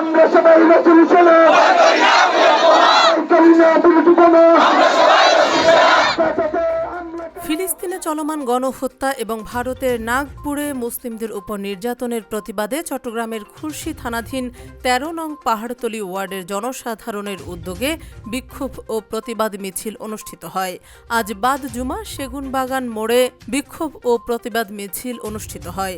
আমরা সবাই রসুল করি না। ফিলিস্তিনে চলমান গণহত্যা এবং ভারতের নাগপুরে মুসলিমদের উপর নির্যাতনের প্রতিবাদে চট্টগ্রামের খুলশী থানাধীন তেরো নং পাহাড়তলি ওয়ার্ডের জনসাধারণের উদ্যোগে বিক্ষোভ ও প্রতিবাদ মিছিল অনুষ্ঠিত হয়। আজ বাদ জুমা সেগুনবাগান মোড়ে বিক্ষোভ ও প্রতিবাদ মিছিল অনুষ্ঠিত হয়।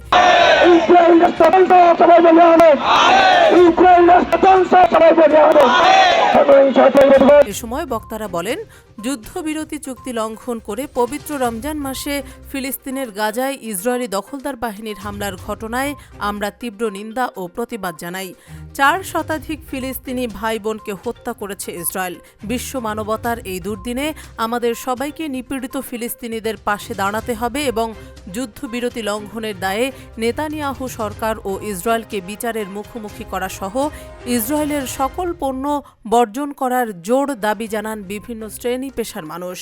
এ সময় বক্তারা বলেন, যুদ্ধবিরতি চুক্তি লঙ্ঘন করে পবিত্র রমজান মাসে ফিলিস্তিনের গাজায় ইসরায়েলি দখলদার বাহিনীর হামলার ঘটনায় আমরা তীব্র নিন্দা ও প্রতিবাদ জানাই। চার শতাধিক ফিলিস্তিনি ভাই বোনকে হত্যা করেছে ইসরায়েল। বিশ্ব মানবতার এই দুর্দিনে আমাদের সবাইকে নিপীড়িত ফিলিস্তিনিদের পাশে দাঁড়াতে হবে এবং যুদ্ধবিরতি লঙ্ঘনের দায়ে নেতানিয়াহু সরকার ও ইসরায়েলকে বিচারের মুখোমুখি করা সহ ইসরায়েলের সকল পণ্য বর্জন করার জোর দাবি জানান বিভিন্ন শ্রেণি পেশার মানুষ।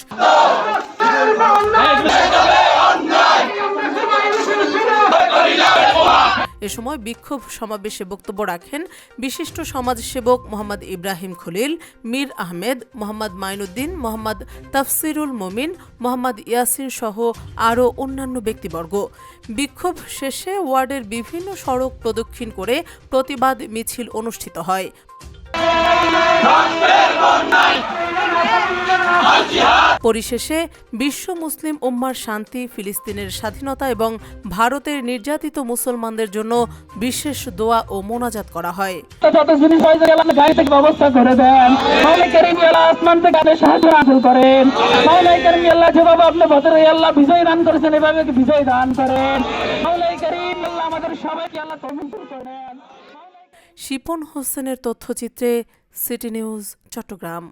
এ সময় বিক্ষোভ সমাবেশে বক্তব্য রাখেন বিশিষ্ট সমাজসেবক মোহাম্মদ ইব্রাহিম খলিল, মীর আহমেদ, মোহাম্মদ মাইনুদ্দিন, মোহাম্মদ তাফসিরুল মমিন, মোহাম্মদ ইয়াসিন সহ আরও অন্যান্য ব্যক্তিবর্গ। বিক্ষোভ শেষে ওয়ার্ডের বিভিন্ন সড়ক প্রদক্ষিণ করে প্রতিবাদ মিছিল অনুষ্ঠিত হয়। পরিশেষে বিশ্ব মুসলিম উম্মার শান্তি, ফিলিস্তিনের স্বাধীনতা এবং ভারতের নির্যাতিত মুসলমানদের জন্য বিশেষ দোয়া ও মোনাজাত করা হয়। আমাদের সবাইকে আল্লাহ তমিল করেন। শিপন হোসেনের তথ্যচিত্রে সিটি নিউজ চট্টগ্রাম।